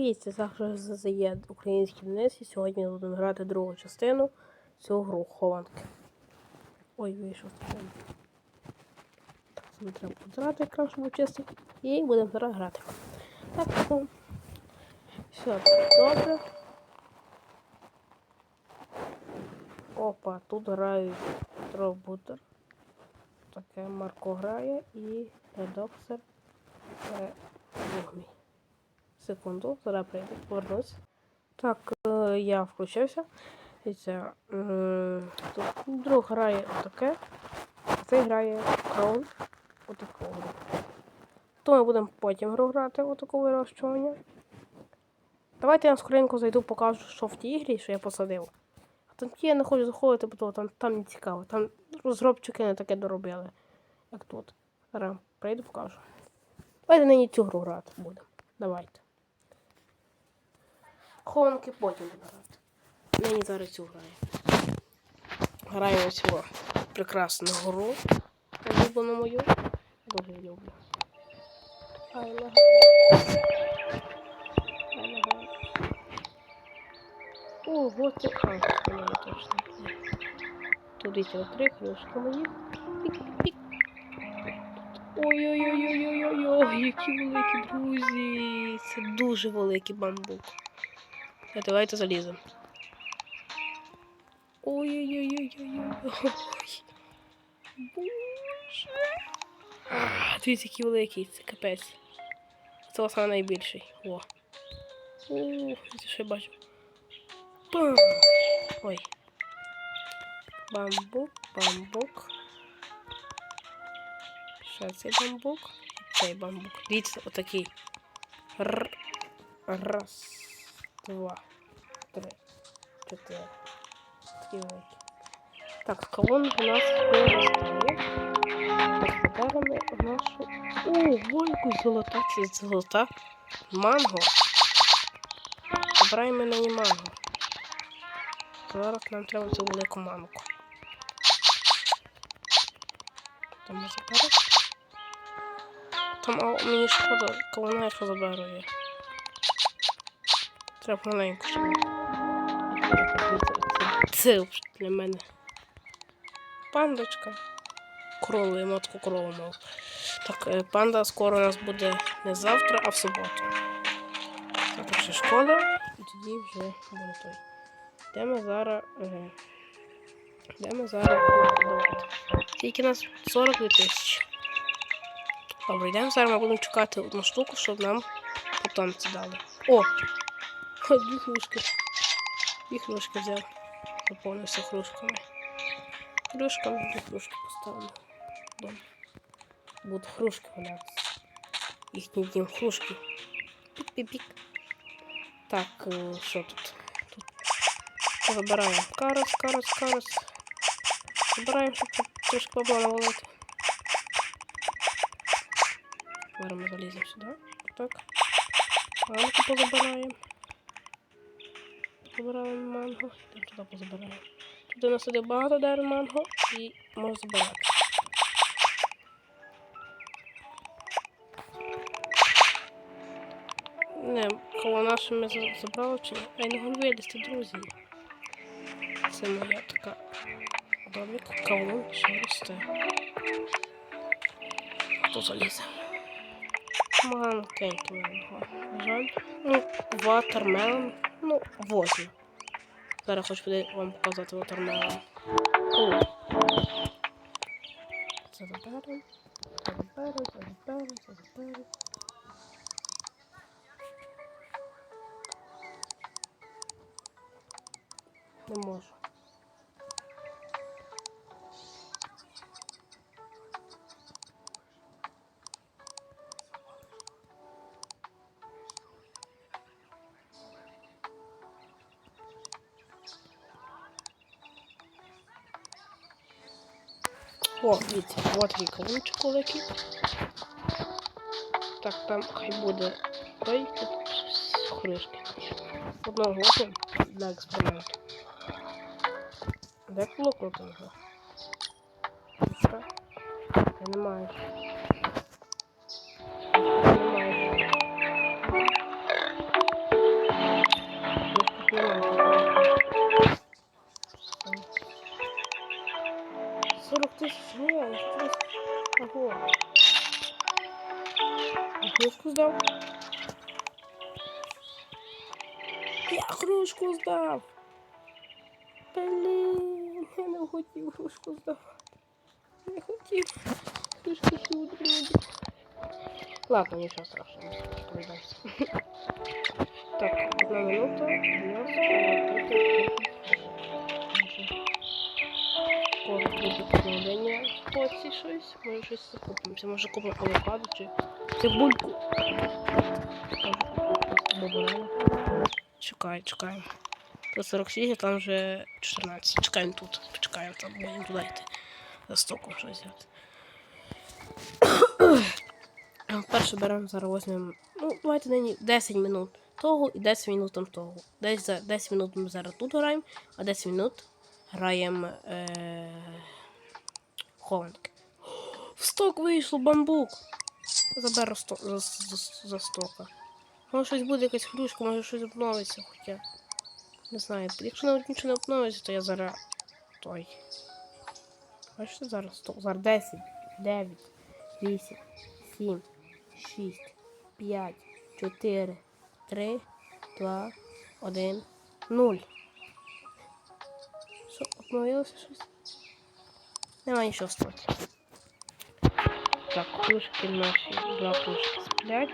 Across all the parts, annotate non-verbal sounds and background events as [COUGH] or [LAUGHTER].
Це завжди є український Денис, і сьогодні ми будемо грати другу частину цього гру хованки. Ой, вийшов з. Так, собі треба позирати екран, щоб був. І будемо зараз грати. Так, ну. Все, добре. Опа, тут грають Дробутер. Таке Марко грає і редоксер Вогмій. Секунду, зараз прийду, повернусь. Так, е, я включився. Дивіться, м, тут друг грає отаке, а цей грає Кроун отаку. То ми будемо потім гру грати отаку вирощування. Давайте я на скоренько зайду, покажу, що в тій ігрі, що я посадив. А там ті я не хочу заходити, бо там, там не цікаво. Там розробчики не таке доробили, як тут. Зараз прийду, покажу. Давайте нині цю гру грати будемо. Давайте. Хованки потім буду грати. Нині зараз цю граю. Граємо цю прекрасну гру. Улюблену мою. Дуже люблю. Ай, лагай. Ай, лагай. Ого, це а, це мене точно. Тут дивіться, три кружки мої. Пік-пік. Ой-ой-ой-ой-ой-ой, які великі друзі. Це дуже великий бамбук. Та Давайте заліземо. Ой-ой-ой-ой-ой-ой. Боже. Дивіться, який великий, це капець. Це саме найбільший. О. О, це я бачу. Бам! Ой. Бамбук, бамбук. Ще цей бамбук. Цей бамбук. Дивіться, отакий. Раз, два, три, чотири. Такі великі. Так, колон у нас. Так, заберемо нашу. О, вольку золота, це золота. Манго. Забираємо на ній манго. Зараз нам треба цю велику манку. Там ми заберемо. Там а, мені шкода, колона, якщо заберу її. Треба маленьку. Це для мене. Пандочка. Корову, я матку корову мав. Так, е, панда скоро у нас буде не завтра, а в суботу. Так, ще школа, і тоді вже буде той. Де ми зараз. Е, де ми зараз? Тільки нас 42 тисячі. Добре, йдемо зараз ми будемо чекати одну штуку, щоб нам потомці дали. О! Ха, Дві хрушки. Дві хрушки взяв. Заповнився хрушками. Хрушками, дві хрушки поставлю. Дом. Будуть хрушки валятися. Їхній дім хрушки. Пік-пік-пік. Так, е, що тут? Тут забираємо карос, карос, карос. Забираємо, щоб тут трошки бабла навалити. Зараз ми заліземо сюди. Так. Манго позабираємо. Забираємо манго. Йдемо туди позабираємо. Тут у нас іде багато дерев манго і можна забирати. Не, коло наше ми забрали чи ні? Ай, не гон вилізти, друзі. Це моя така домик, кавун, що росте. Хто залізе? Маленький манго. На жаль. Ну, ватермелон. Ну, вот. Зараз хочу вам показати ватермелон. О. Це заберемо. Це заберемо, це заберемо, це заберемо. Не можу. О, дивіться, от такий кавунчик великий. Так, там хай буде ой, тут хришки. Одного готуємо для експерименту. Де його? Що? Я. Не. Ого. Кружку здав. Я кружку здав. Блін, я не хотів кружку здавати. Не хотів. Кружку сюди. Ладно, нічого страшного. Пройдемося. [LAUGHS] Так, одна минута. Скоро буде поновлення в поці щось. Може щось закупимося. Може купимо авокадо чи цибульку. Чекай, чекаємо. По 46, а там вже 14. Чекаємо тут. Почекаємо, там будемо туди йти. За стоком щось взяти. [COUGHS] Перше беремо зараз візьмемо. Ну, давайте нині 10 минут того і 10 минут того. Десь за 10 минут ми зараз тут граємо, а 10 минут граємо е... хованки. В сток вийшло бамбук. Заберу сто... за, за, за стока. Може щось буде якась хрюшка, може щось обновиться, хоча. Не знаю. Якщо навіть нічого не обновиться, то я зараз той. Бачите, зараз сток. Зараз 10, 9, 8, 7, 6, 5, 4, 3, 2, 1, 0. Обновилося щось? Нема нічого стоці. Так, кружки наші, два кружки сплять.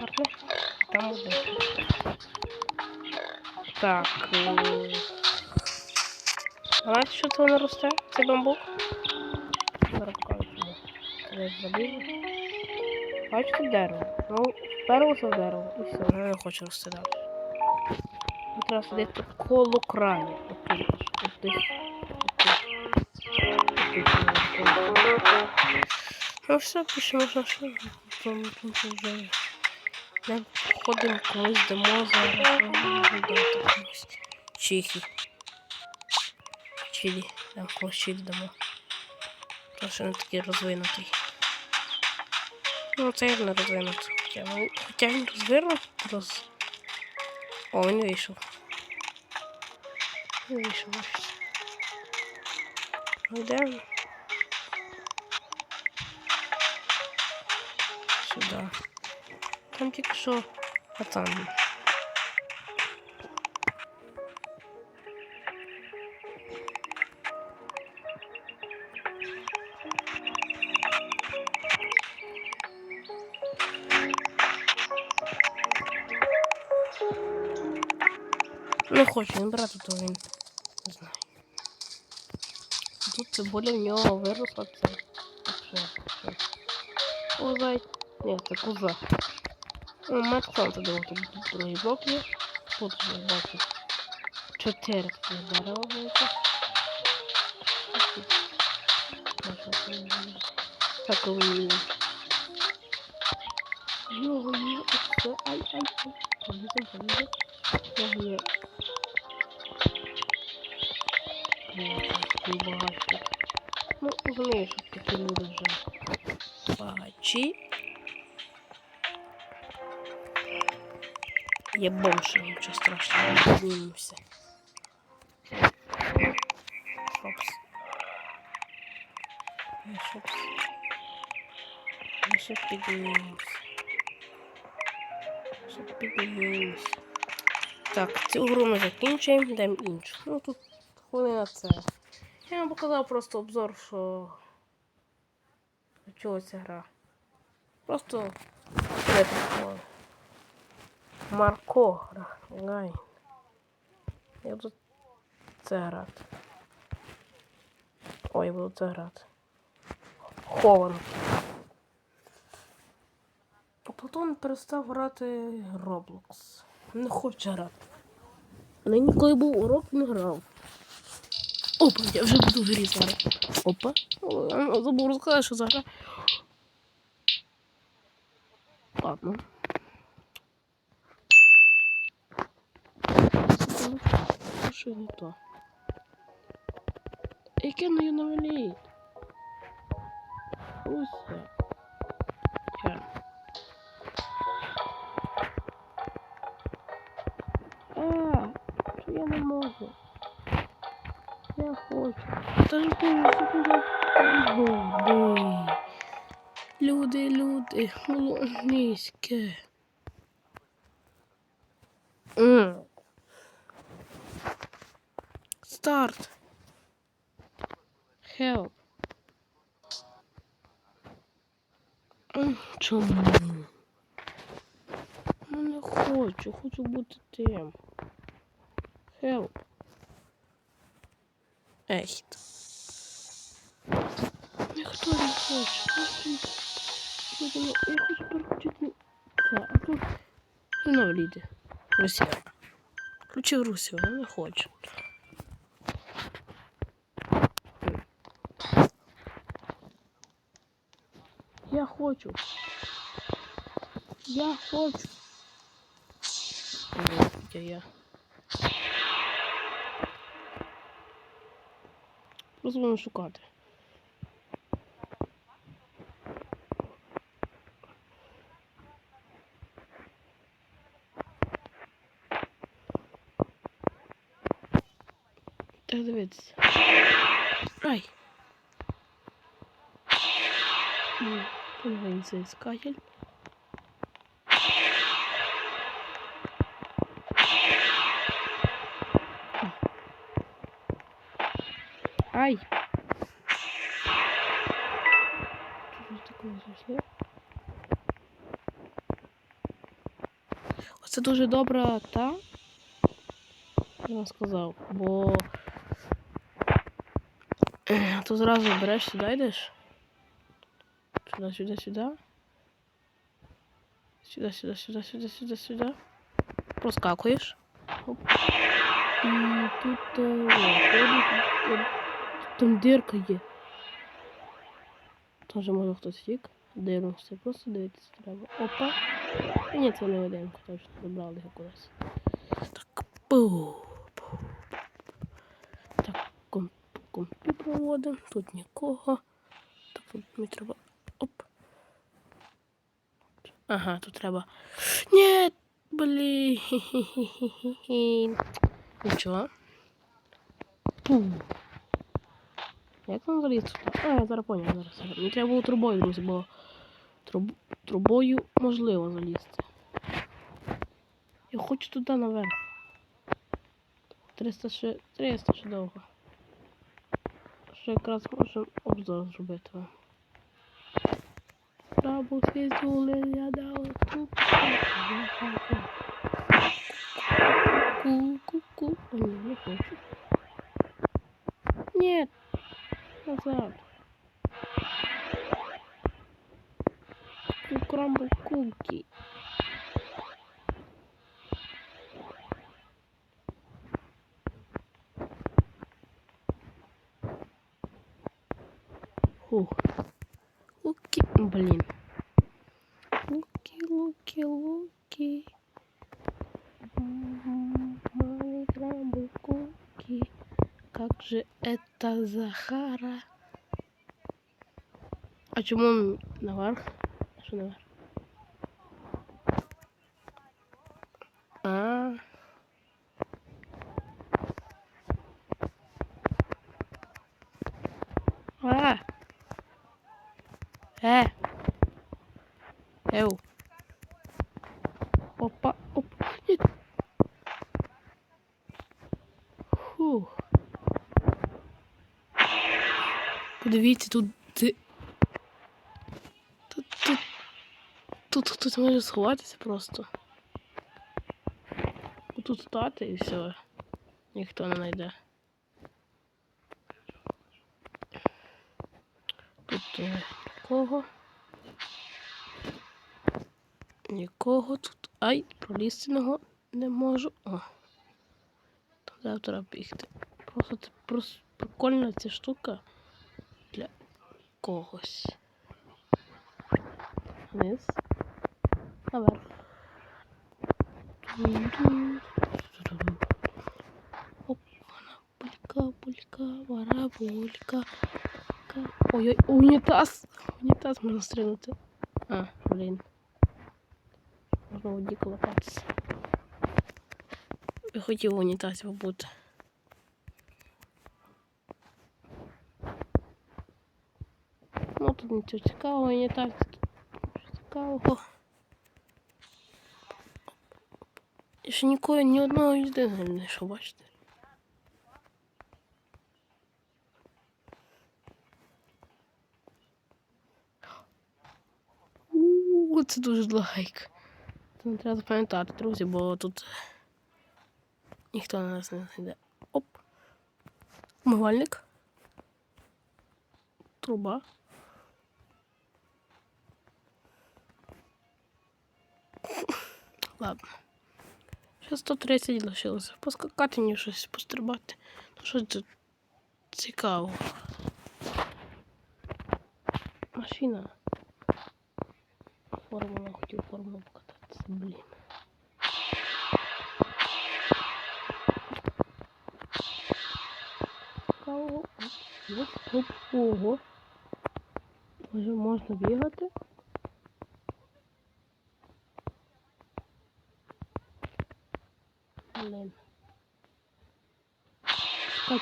Гарно. Там один. Так. е, Знаєте, що це воно росте? Це бамбук? Зараз покажу. Це забіг. Бачите дерево? Ну, вперлося в дерево і все, воно не хоче рости далі. Треба сидіти коло краю. Все, більше можна що. Там вже. Ми ходимо колись дамо комусь. Чихі. Чилі. Там когось чилі дамо. Тому що він такий розвинутий. Ну, це я не розвинутий. Хоча, ну, хоча він розвинутий. Роз... О, він вийшов. Він вийшов, бачите. Ну, де він? Сюди. Там тільки що. А там. Не хочу він брати, то він. Не знаю. Тут цибуля в нього виросла це. Так що, що? О, зай. Ні, це куза. О, Мак сам туди от тут другий блок є. Тут я бачу. Чотири такі дерева великі. Так, ой. Його є оце. Ай, ай, ай. Полізем, полізем. Його є. Багатші. Ну, розумію, що такі люди вже багачі. Я бомж, нічого страшного, не піднімемося. Шопс. Шопс. Я ще піднімемося. Ще піднімемося. Так, цю гру ми закінчуємо, йдемо іншу. Ну тут хвилина це. Я вам показав просто обзор, що до чого ця гра. Просто не. Марко грай. Я буду це грати. Ой, я буду це грати. Хованки. Платон перестав грати Roblox. Не хоче грати. Нині коли був урок, він грав. Опа, я вже буду в грі зараз. Опа. Забув розказати, що за гра. Ладно. Що не то? Яке ну наваліть? Ось. Ча. А, що я не можу? Я хочу. Ти, Люди, люди, люди, Молонське. М. Старт. Help. М, Чому? Ну не хочу, хочу бути тим. Help. Ехт. Ніхто не хоче. Ну, ти- Я думаю, Я хочу переключити це, а тут вона вліде. Росія. Включив Русію, вона не хоче. Я хочу. Я хочу. Ой, Де я? Будемо шукати. Так, дивіться. Ай! М, Подивіться, Ай! Що ж такого зайшло? Оце дуже добра та. Я сказав, бо Е, то зразу береш сюди йдеш. Сюди, сюди, сюди. Сюди, сюди, сюди, сюди, сюди, сюди. Проскакуєш. Оп. І тут е, виходить. е, Там дирка є. Тоже може хтось втік. Дивимося, просто дивитися треба. Опа. Ні, це не видимка, точно забрали його кудись. Так, пу. Так, комп, компі проводимо. Тут нікого. Так, тут мені треба. Оп. Ага, тут треба. Ні, блін. Нічого. Пу. Як залізти туди? А, я зараз поняв, зараз. Мені треба було трубою, друзі, бо труб... трубою можливо залізти. Я хочу туди наверх. 300 ще... 300 ще довго. Ще якраз можемо обзор зробити вам. Рабу свіздули, я дала тут. Ку-ку-ку. О, ні, не хочу. Нет. Santo. Do Crumble Cookie. Это Захара? А чому он наверх? А Що наверх? А. А. Е. Еу. Опа, опа. Ні. Фух. Подивіться, тут. Тут, тут, тут хтось може сховатися просто. Тут стати і все. Ніхто не знайде. Тут е, нікого. Нікого тут. Ай, пролізти нього не можу. О. Завтра бігти. Просто це просто прикольна ця штука когось. Вниз. Наверх. Оп, вона булька, булька, барабулька. Ка- Ой-ой, унітаз! Унітаз можна стрінути. А, блін. Можна в воді колопатися. Я хотів в унітазі побути. Тут нічого цікавого, не так цікавого. Я ще нікого, ні одного людини не знайшов, бачите. У, це дуже лайк. Це не треба запам'ятати, друзі, бо тут ніхто на нас не знайде. Оп. Умивальник. Труба. Ладно. Ще 130 лишилося. Поскакати мені щось пострибати. Ну що це цікаво. Машина. Формула, хотів формулу покататися, блін. Ого. Вже можна бігати.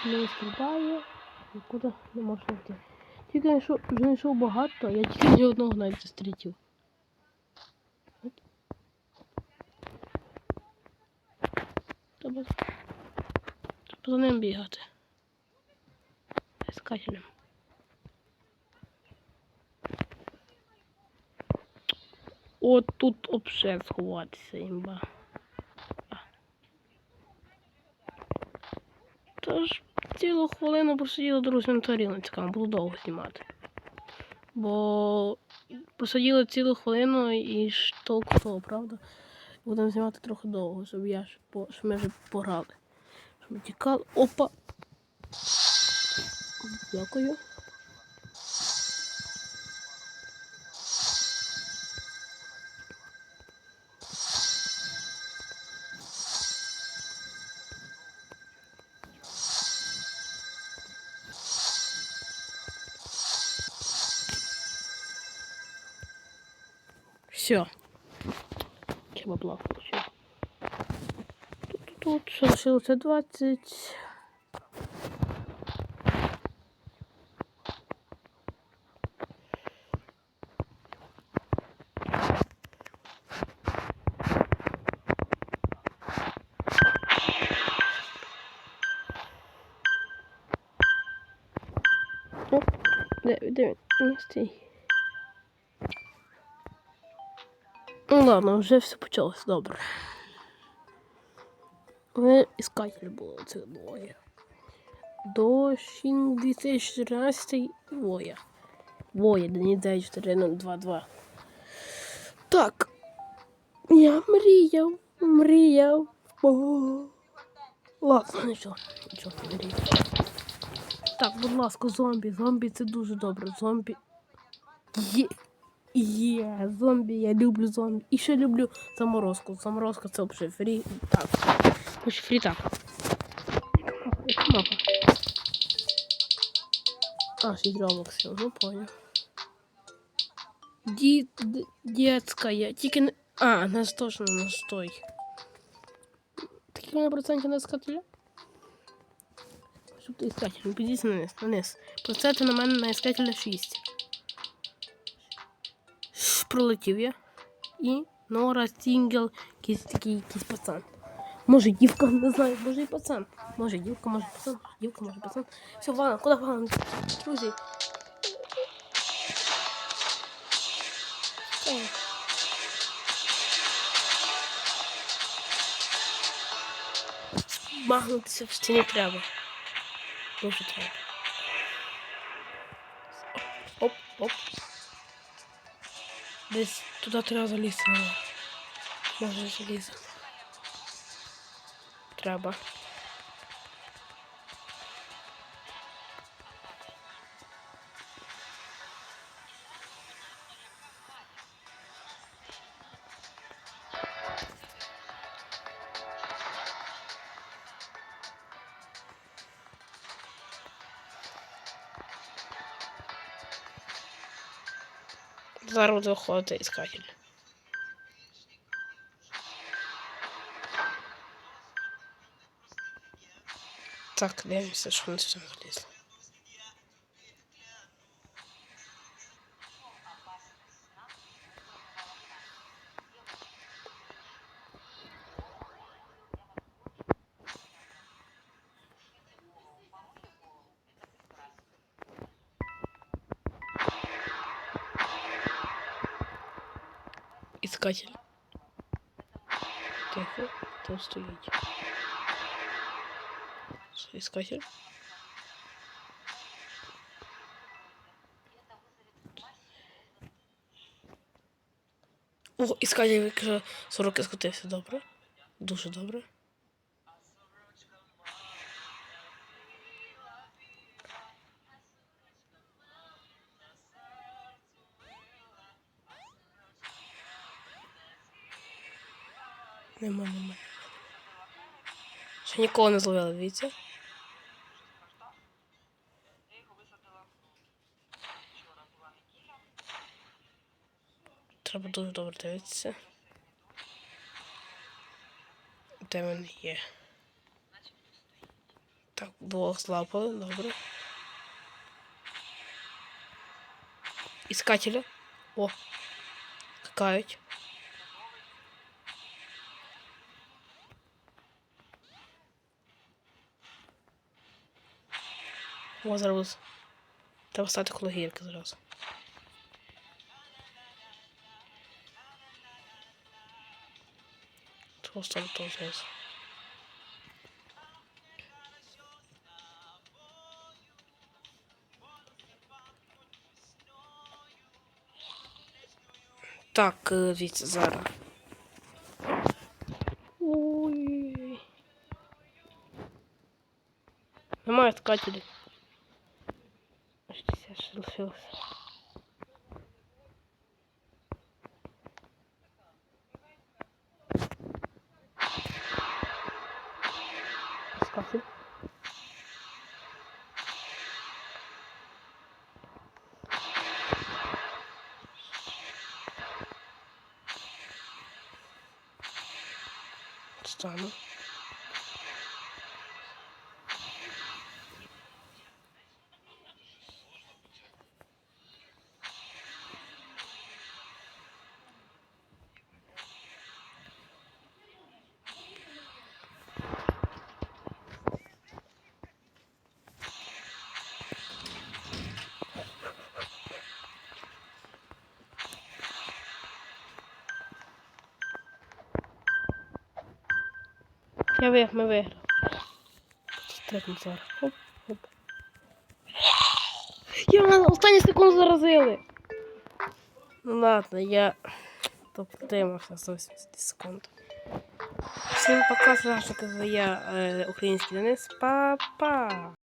Так не стрибає, нікуди не можна йти. Тільки знайшов, вже знайшов багато, я тільки ні одного навіть зустрітів. Треба, за ним бігати. Искателем. От тут обше сховатися, імба. Тож цілу хвилину просиділи друзі на тарілочках, було довго знімати. Бо посиділи цілу хвилину і ж толку того, правда? Будемо знімати трохи довго, щоб я ж по, щоб ми вже пограли. Щоб тікали. Опа! Дякую. Все. Треба плав получив. Тут, тут, що лишилося 20. О, де, де він? Не стій. Ну ладно, вже все почалось добре. Ви іскатель було цих двоє. До 2014 двоє. Двоє, не 94222. Так. Я мріяв, мріяв. О. Ладно, нічого, нічого не мріяв. Так, будь ласка, зомбі. Зомбі це дуже добре. Зомбі. Є. Є, зомбі, я люблю зомбі. І ще люблю заморозку. Заморозка це взагалі фрі. Так. Хоч фрі так. А, 6 робоксів, ну понял. Ді, детская. Тільки не... А, нас точно настой. Такі вони проценти на искателя? Щоб ти искатель, ну підійся на низ, на низ. Проценти на мене на искателя 6. Пролетів я. І Нора Сінгел, якийсь такий якийсь пацан. Може дівка, не знаю, може і пацан. Може дівка, може пацан, дівка, може пацан. Все, ладно, куди погано? Друзі. Магнутися в стіні треба. Дуже треба. Оп, оп. Десь туди треба залізти. але Може залізти. Треба. Зараз буде виходити іскатель. Так, дивимося, що ми сюди залізли. Іскатель. Тихо, там стоїть. Искатель. О, искатель каже, 40 скотився, добре. Дуже добре. Нікого не зловили, дивіться. Треба дуже добре дивитися. Де він є? Так, двох злапали, добре. Іскателя. О, скакають. О, зараз. Треба стати коло гірки зразу. Просто то знизу. Так, е, дивіться, зараз. Ой. Немає ткателей. Щось ще лишилося. Скафель. Стану. Я виграв, ми виграв. Зараз. Хоп, хоп. Я на останні секунду заразили. Ну ладно, я топтимався за 80 секунд. Всім пока, це я е, український Денис. Па-па!